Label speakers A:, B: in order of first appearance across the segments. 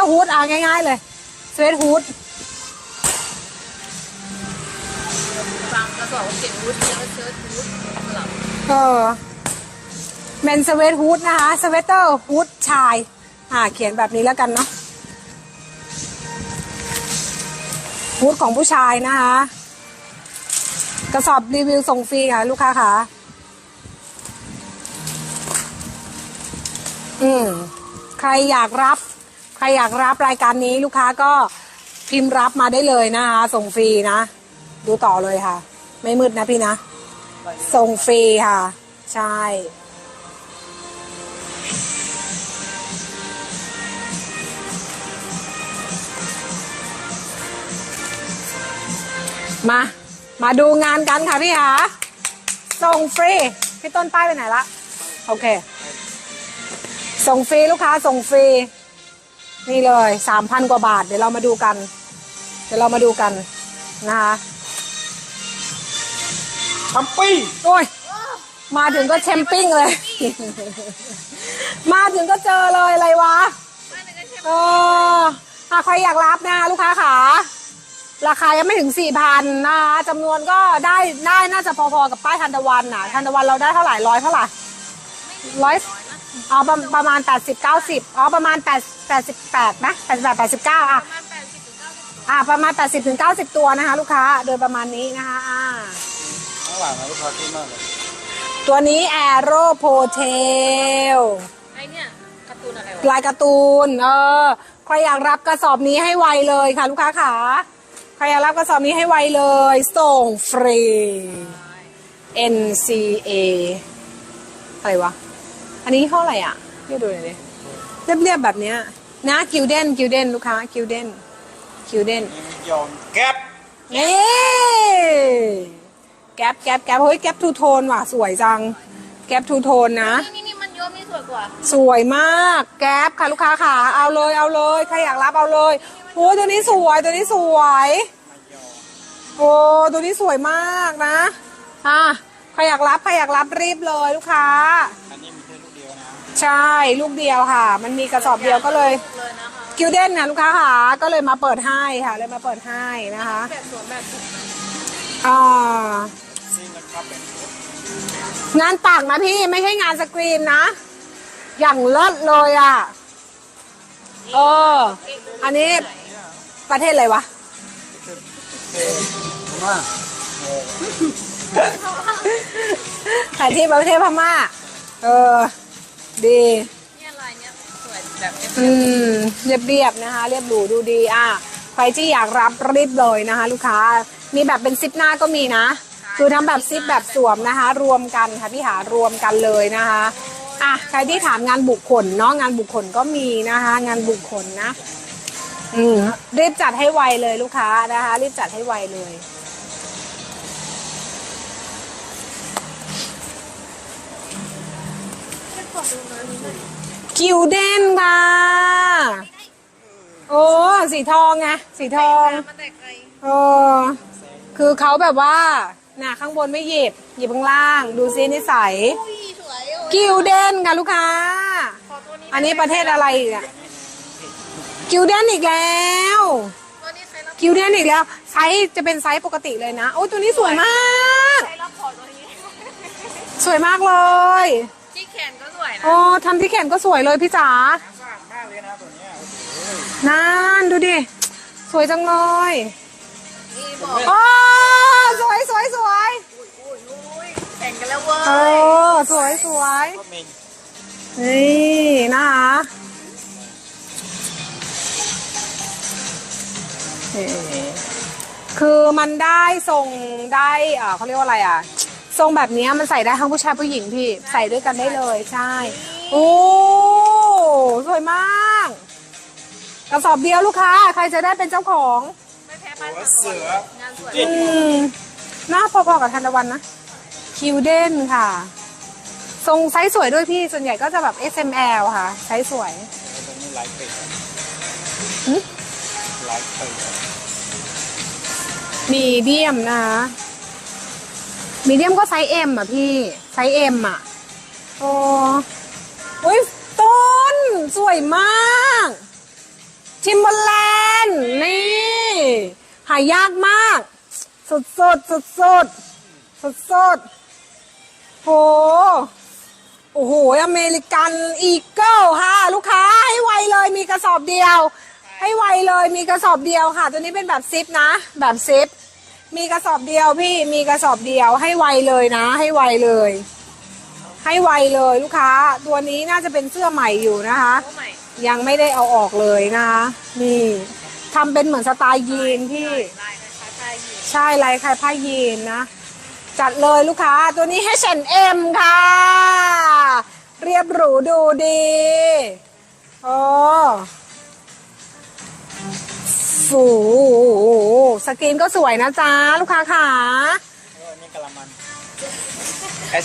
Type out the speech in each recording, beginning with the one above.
A: อร์ฮูดอะง่าย ๆ เลยสเวตฮูด
B: บางกระสอบเขียนวูดเชิ้ตเชิ้ตวูดสลับ
A: เออเมนสเวตฮูดนะคะสเวตเตอร์ฮูดชาย อ่า เขียนแบบนี้แล้วกันเนาะฮูดของผู้ชายนะคะ กระสอบรีวิวส่งฟรีค่ะลูกค้าค่ะอืมใครอยากรับใครอยากรับรายการนี้ลูกค้าก็พิมพ์รับมาได้เลยนะคะ ส่งฟรีนะ ดูต่อเลยค่ะ ไม่มืดนะพี่นะ ส่งฟรีค่ะ ใช่มา มาดูงานกันค่ะพี่คะส่งฟรี พี่ต้นป้ายไปไหนละ โอเค ส่งฟรีลูกค้าส่งฟรี นี่เลยสามพันกว่าบาท เดี๋ยวเรามาดูกัน เดี๋ยวเรามาดูกันนะคะ
C: ชัมปี้
A: โอ้ยมาถึงก็แชมปิ้งเลย มาถึงก็เจอเลยอะไรวะ
B: ไม่เลยก็เชฟ
A: เออถ้าใครอยากรับนะลูกค้าขาราคายังไม่ถึงสี่พันนะคะจำนวนก็ได้ได้น่าจะพอๆกับป้ายทันตะวันน่ะทันตะวันเราได้เท่าไหร่ร้อยเท่าไหร่ร้อย อ๋อประประมาณแปดสิบเก้าสิบอ๋อประมาณแปดแปดสิบแปดนะแปดสิบแปดแปดสิบเก้าอะ
B: ประมาณแปดสิบถึงเก้าสิบ
A: อะประมาณแปดสิบถึงเก้าสิบตัวนะคะ ลูกค้าโดยประมาณนี้นะคะอ่า
C: ข้างหลังนะลูกค้าที่มากเลย
A: ตัวนี้ Arrow p o t a l
B: ไอเนี่ยการ์ตูนอะไรวะ
A: ลายการ์ตูนเออใครอยากรับกระสอบนี้ให้ไวเลยค่ะ ลูกค้าขาใครอยากรับกระสอบนี้ให้ไวเลย ส่งฟรี NCA อะไรวะ อันนี้เท่าไหร่อะเรียกดูหน่อยดิเรียบๆแบบเนี้ยนะกิวเดนกิวเดนลูกค้ากิวเดนกิวเดน
C: นี่มันยอมแก๊ป
A: นี่แก๊ปแก๊ปแก๊ปเฮ้ยแก๊ปทูโทนว่ะสวยจัง แก๊ปทูโทนนะ
B: นี่นี่นี่มันโยมนี่สวยกว่า
A: สวยมากแก๊ปค่ะลูกค้าค่ะ เอาเลยเอาเลย ใครอยากรับเอาเลยโอ้ยตัวนี้สวยตัวนี้สวยโอ้ตัวนี้สวยมากนะอะใครอยากรับใครอยากรับรีบเลยลูกค้า ใช่ลูกเดียวค่ะ มันมีกระสอบเดียวก็เลย
B: เลยนะคะ
A: กิวเด้นนะลูกค้าค่ะก็เลยมาเปิดให้ค่ะ เลยมาเปิดให้นะคะ
B: แบบสวยแบบสุด
A: อ่า
C: ซิ่งนะครับเป็น
A: งานปักนะพี่ไม่ใช่งานสกรีนนะ อย่างเลิศเลยอะเอออันนี้ประเทศอะไรวะ
C: มา
A: ขายที่ประเทศพม่า เออ ดี
B: เนี่ยลายเนี้ยสวยแบบเนี้ย
A: อืมเรียบๆนะคะ เรียบหรูดูดีอะใครที่อยากรับรีบเลยนะคะ ลูกค้ามีแบบเป็นซิปหน้าก็มีนะ คือทั้งแบบซิปแบบสวมนะคะ รวมกันค่ะพี่หารวมกันเลยนะคะอะใครที่ถามงานบุคคลเนาะงานบุคคลก็มีนะคะ งานบุคคลนะ อืมรีบจัดให้ไวเลยลูกค้านะคะ รีบจัดให้ไวเลย คิวเด้นค่ะ โอ้ สีทองไง สีทอง
B: มันแต่ไกล
A: เออคือเขาแบบว่า น่ะ ข้างบนไม่หยิบ หยิบข้างล่าง ดูซินิสัย
B: อุ้ยสวยโอ้ย
A: กิวเดนค่ะลูกค้า
B: ขอตัวนี้
A: อันนี้ประเทศอะไรอีกอะกิวเดนอีกแล้ว
B: ตัวนี้ใครรับ
A: กิวเดนอีกแล้ว ไซส์จะเป็นไซส์ปกติเลยนะ โอ้ยตัวนี้สวยมาก
B: ใครรับขอตัวนี้
A: สวยมากเลย
B: ที่แขนก็สวยนะ
A: โอ้ทำที่แขนก็สวยเลยพี่จ๋า
C: สะอาดมากเลยนะตัวเนี้ย
A: นั่นดูดิ สวยจังเลย
B: นี่บอก
A: โอ้สวยสวยสวย
B: อุ้ยอุ้ยอุ้ยแข่งกันแล้วเว้
A: เอยอสวยสวย
C: ก็มี
A: นี่นะคะนี่คือมันได้ทรงได้เอ่อเขาเรียกว่าอะไรอะ ทรงแบบเนี้ยมันใส่ได้ทั้งผู้ชายผู้หญิงพี่ใส่ด้วยกันได้เลยใช่โอ้สวยมากกระสอบเดียวลูกค้า ใครจะได้เป็นเจ้าของ
B: ไม่แพ้ป้า
C: หัวเสือ
B: งานสวย
A: อืมหน้าพอๆกับทันตะวันนะคิวเดนค่ะ ทรงไซส์สวยด้วยพี่ส่วนใหญ่ก็จะแบบ S M L ค่ะไซส์สวย
C: ตัวนี้ลายเป็ด
A: หึ
C: ลายเป็ด
A: มีเดียมนะคะ มีเดียมก็ไซส์ M อะพี่ ไซส์ M อะโอ้อุ้ยต้น สวยมากทิมเบอร์แลนด์นี่ หายากมาก สดสดสดสดสดสดโห โอ้โห อเมริกันอีเกิลค่ะ ลูกค้าให้ไวเลยมีกระสอบเดียว ให้ไวเลยมีกระสอบเดียวค่ะ ตัวนี้เป็นแบบซิปนะ แบบซิป มีกระสอบเดียวพี่มีกระสอบเดียวให้ไวเลยนะ ให้ไวเลย ให้ไวเลยลูกค้า ตัวนี้น่าจะเป็นเสื้อใหม่อยู่นะคะ
B: โอ้ใหม่
A: ยังไม่ได้เอาออกเลยนะคะนี่ทำเป็นเหมือนสไตล์ยีนที่
B: ลายคล้ายๆผ้ายีน
A: ใช่ลายคล้ายผ้ายีนนะ จัดเลยลูกค้าตัวนี้ H&M ค่ะ เรียบหรูดูดี โอ้ ฟูสกรีนก็สวยนะจ๊ะ ลูกค้าขา
C: เออนี่กะละมัน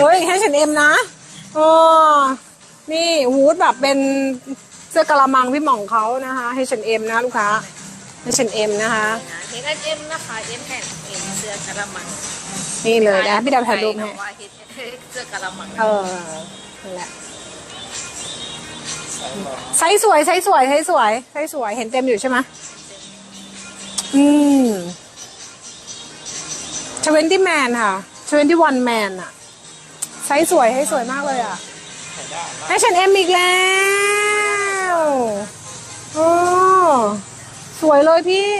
A: เฮ้ย H&M นะอ๋อนี่วูดแบบเป็นเสื้อกะละมังพี่หม่องเขานะคะ H&M นะลูกค้า H&M นะคะ
B: นะเฮดเอ็มนะคะเอ็มแผ่นเอ็มเสื้อกะละมัง
A: นี่เลยนะพี่ดาวถ่ายรูปให้
B: ว่าเฮ็ดเสื้อกะละมัง
A: เออนั่นแหละ
C: ใส่บอก
A: ไซส์สวยไซส์สวยไซส์สวยไซส์สวยเห็นเต็มอยู่ใช่ไหม อืมทเวนตี้แมนค่ะทเวนตี้วันแมนอะไซส์สวยไซส์สวยมากเลยอะ
C: ให้
A: ฉันเอ็มอีกแล้วโอ้สวยเลยพี่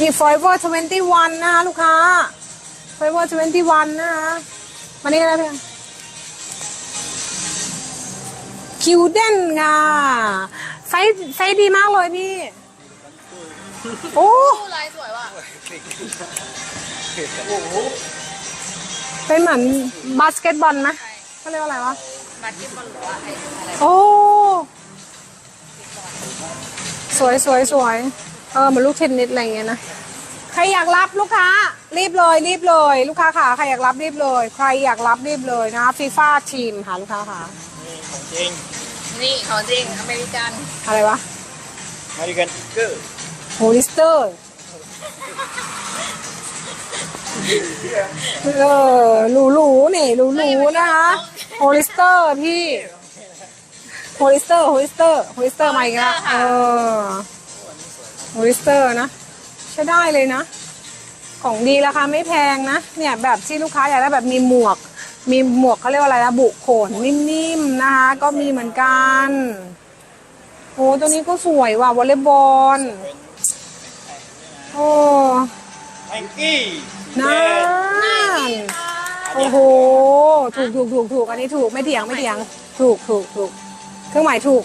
A: มี Forever 21นะคะลูกค้า Forever 21นะคะมานี่นะเพื่อนคิวเดนค่ะ ไซส์ไซส์ดีมากเลยพี่ โอ้
B: ผู้ลายสวยว่ะ
C: โอ้โห
A: เป็นเหมือนบาสเกตบอลไหมเขาเรียกว่าอะไรวะ
B: บัตรที่บอลหรือว่าไอ้อะไร
A: โอ้ สวยสวยสวยเออเหมือนลูกเทนนิสอะไรอย่างเงี้ยนะ ใครอยากรับลูกค้า รีบเลยรีบเลย ลูกค้าค่ะใครอยากรับรีบเลย ใครอยากรับรีบเลยนะฟีฟ่าทีมค่ะลูกค้าค่ะ
C: นี่ของจริง
B: นี่ของจริงอเมริกัน
A: อะไรวะ
C: อเมริกันเกอร์
A: โฮลิสเตอร์เออหรูหรูๆนี่หรูหรูๆนะคะโฮลิสเตอร์พี่โฮลิสเตอร์โฮลิสเตอร์โฮลิสเตอร์มาอีกแล้วเออโฮลิสเตอร์นะใช้ได้เลยนะ ของดีราคาไม่แพงนะ เนี่ยแบบที่ลูกค้าอยากได้แบบมีหมวก มีหมวกเขาเรียกว่าอะไรนะบุโขนนิ่มๆนะคะ ก็มีเหมือนกันโอ้ตัวนี้ก็สวยว่ะวอลเลย์บอลโอ้
C: แองกี้
A: นั่นโอ้โหถูกถูกถูกถูกอันนี้ถูกไม่เถียงไม่เถียง ถูกถูกถูกเครื่องหมายถูก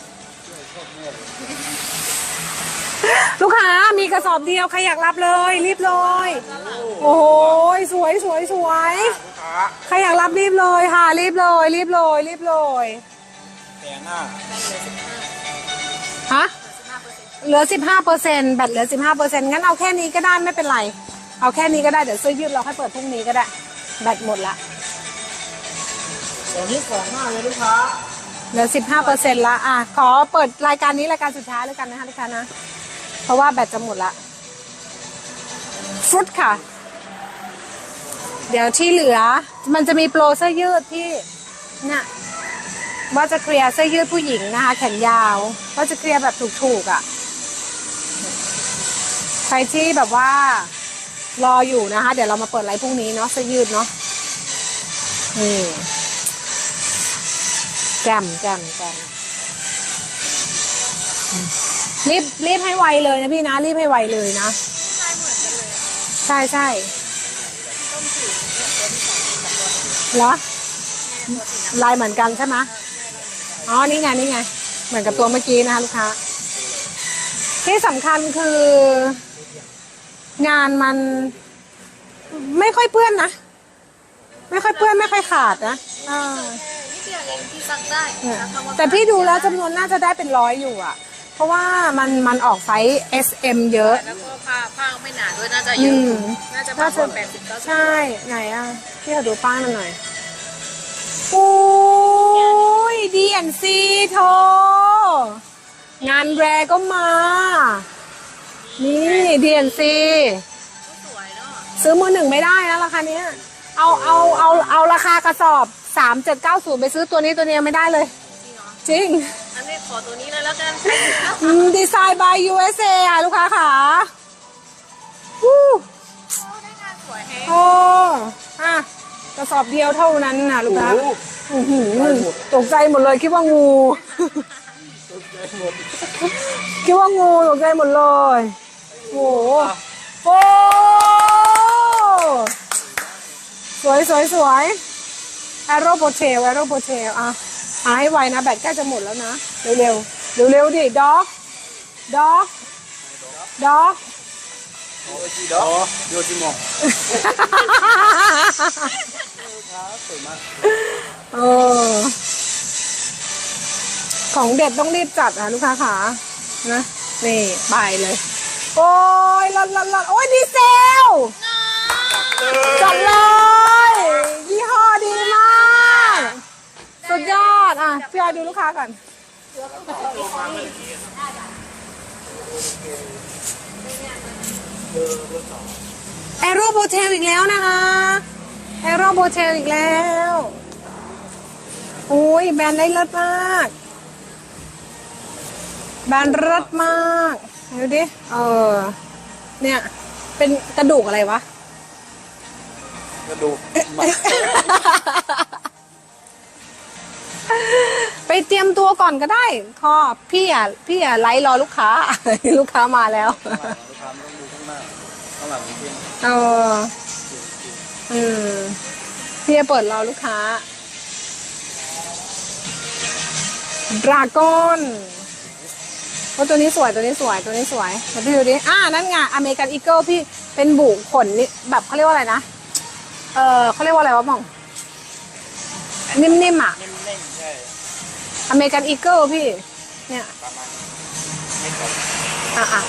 A: ลูกค้ามีกระสอบเดียวใครอยากรับเลยรีบเลย โอ้โหสวยสวยสวย
C: ลูกค้า
A: ใครอยากรับรีบเลยค่ะ รีบเลย รีบเลย รีบเลย
C: แต่หน้า
A: ฮะเหลือสิบห้าเปอร์เซ็นต์แบตเหลือสิบห้าเปอร์เซ็นต์งั้นเอาแค่นี้ก็ได้ไม่เป็นไร เอาแค่นี้ก็ได้ เดี๋ยวเสื้อยืดเราให้เปิดพรุ่งนี้ก็ได้ แบตหมดละ
C: ตัวนี้สองหน้าเลยลูกค้า
A: เหลือสิบห้าเปอร์เซ็นต์ละอะขอเปิดรายการนี้รายการสุดท้ายแล้วกันนะคะลูกค้านะ เพราะว่าแบตจะหมดละฟรุตค่ะ เดี๋ยวที่เหลือ มันจะมีโปรเสื้อยืดที่เนี่ยว่าจะเคลียร์เสื้อยืดผู้หญิงนะคะ แขนยาวว่าจะเคลียร์แบบถูกๆอะ ใครที่แบบว่า รออยู่นะคะ เดี๋ยวเรามาเปิดไลฟ์พรุ่งนี้เนาะเสื้อยืดเนาะนี่แจมแจมแจมรีบรีบให้ไวเลยนะพี่นะ รีบให้ไวเลยนะ ใช่ใช่ เหรอลายเหมือนกันใช่ไหมอ๋อ นี่ไง นี่ไง เหมือนกับตัวเมื่อกี้นะคะลูกค้า ที่สำคัญคือ งานมันไม่ค่อยเปื้อนนะ ไม่ค่อยเปื้อนไม่ค่อยขาดนะอ่า
B: นิดเดียวเองที่ซักได้
A: เนี่ย
B: ซักคำว่า
A: แต่พี่ดูแล้วจำนวนน่าจะได้เป็นร้อยอยู่อะ เพราะว่ามันมันออกไซส์ S M เยอะ
B: แล้วก็ผ้าผ้าก็ไม่หนาด้วยน่าจะ
A: อื
B: เยอะ
A: ม
B: น่าจะ
A: น่า
B: ประ
A: จะ
B: มาณแปดสิบเก้าสิบ
A: ใช่ไหนอะพี่ขอดูป้ายมันหน่อยโอ้ย DNC โทงานแรก็มา นี่ DNC
B: สวยเนาะ
A: ซื้อมือหนึ่งไม่ได้นะราคาเนี้ยเอาเอาเอาเอาราคา กระสอบ 3790 ไปซื้อตัวนี้ตัวนี้ยังไม่ได้เลย
B: จริงเหรอ
A: จริง
B: อันขอตัวนี้เลยแล้วกัน
A: ดีไซน์ by USA ค่ะลูกค้าค่ะวู้
B: ได้งานสวยแฮะ
A: โอ้อะกระสอบเดียวเท่านั้นนะลูกค้าอื้อหือตกใจหมดเลยคิดว่างูคิดว่างูตกใจหมดเลยโอ้โหโอ้สวยสวยสวยแอโรโปเทลแอโรโปเทลอะ หาให้ไวนะแบตใกล้จะหมดแล้วนะ เร็วเร็วเร็วเร็วๆ ดิด็อกด็อกด็อก
C: โอ้ยจีดอกโยจิมองสวยมาก
A: เออของเด็ดต้องรีบจัดอะลูกค้าขานะนี่ไปเลย โอ้ยลัดลัดลัดโอ้ยดีเซลจัดเลยยี่ห้อดีมาก สุดยอด อะ พี่ออย ดูลูกค้าก่อนแอโรโบเทลอีกแล้วนะคะแอโรโบเทลอีกแล้วโอ้ยแบรนด์ได้เลิศมาก แบรนด์เลิศมากดูดิเออเนี่ย เป็นกระดูกอะไรวะ
C: กระดูก
A: ไปเตรียมตัวก่อนก็ได้คอพี่อะพี่อะไลฟ์รอลูกค้า ลูกค้ามาแล้ว
C: ลูกค้าไม่ต้องดูข้างหน้าข้างหลังมันเป็น
A: เอออืมพี่จะเปิดรอลูกค้าดราก้อนโอ้ตัวนี้สวยตัวนี้สวยตัวนี้สวยมาพี่ดูดิอ่านั่นไงอเมริกันอีเกิลพี่เป็นบุขนนี่แบบเขาเรียกว่าอะไรนะ เออเขาเรียกว่าอะไรวะมอง นิ่มๆอะ
C: นิ่มๆใช่
A: อเมริกันอีเกิลพี่ เนี่ย
C: ประมาณไม่ตก
A: อะอะ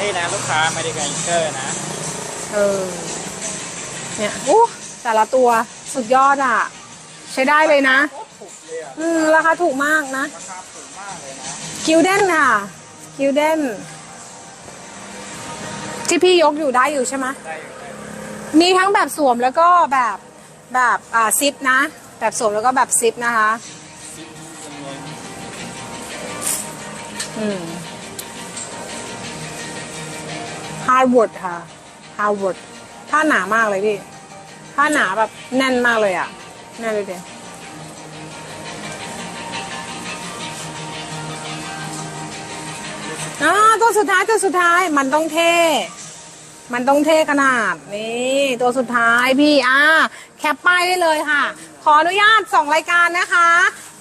C: นี่นะลูกค้าไม่ได้กันเกอร์นะ
A: เออ เนี่ยอู้แต่ละตัวสุดยอดอะ ใช้ได้เลยนะ
C: โคตรถูกเลยอะ
A: อืม ราคาถูกมากนะ
C: ราคาถูกมากเลยนะ
A: กิลเด้นค่ะ กิลเด้นที่พี่ยกอยู่ได้อยู่ใช่ไหม
C: ได้อยู่ได้
A: มีทั้งแบบสวมแล้วก็แบบแบบอ่าซิปนะ แบบสวมแล้วก็แบบซิปนะคะ ฮาร์ว a ดค่ะฮาร์ว a ดผ้าหนามากเลยพี่ผ้าหนาแบบแน่นมากเลยอะ แน่นเลยเดียอ่าตัวสุดท้ายตัวสุดท้ายมันต้องเท่ มันต้องเท่ขนาดนี่ตัวสุดท้ายพี่อ่าแคปป้ายได้เลยค่ะ ขออนุญาตสองรายการนะคะ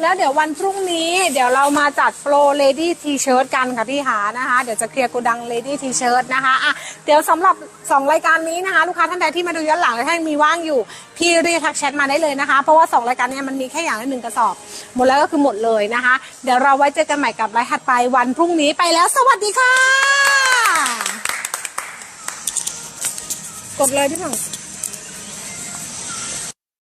A: แล้วเดี๋ยววันพรุ่งนี้เดี๋ยวเรามาจัดโปร Lady T-shirt กันค่ะพี่หานะคะ เดี๋ยวจะเคลียร์โกดัง Lady T-shirt นะคะอะเดี๋ยวสำหรับ 2 รายการนี้นะคะ ลูกค้าท่านใดที่มาดูย้อนหลังและท่านมีว่างอยู่ พี่เรียกทักแชทมาได้เลยนะคะ เพราะว่า 2 รายการนี้มันมีแค่อย่างละหนึ่งกระสอบ หมดแล้วก็คือหมดเลยนะคะ เดี๋ยวเราไว้เจอกันใหม่กับไลฟ์ถัดไปวันพรุ่งนี้ไปแล้ว สวัสดีค่ะ กดเลยพี่หน่อ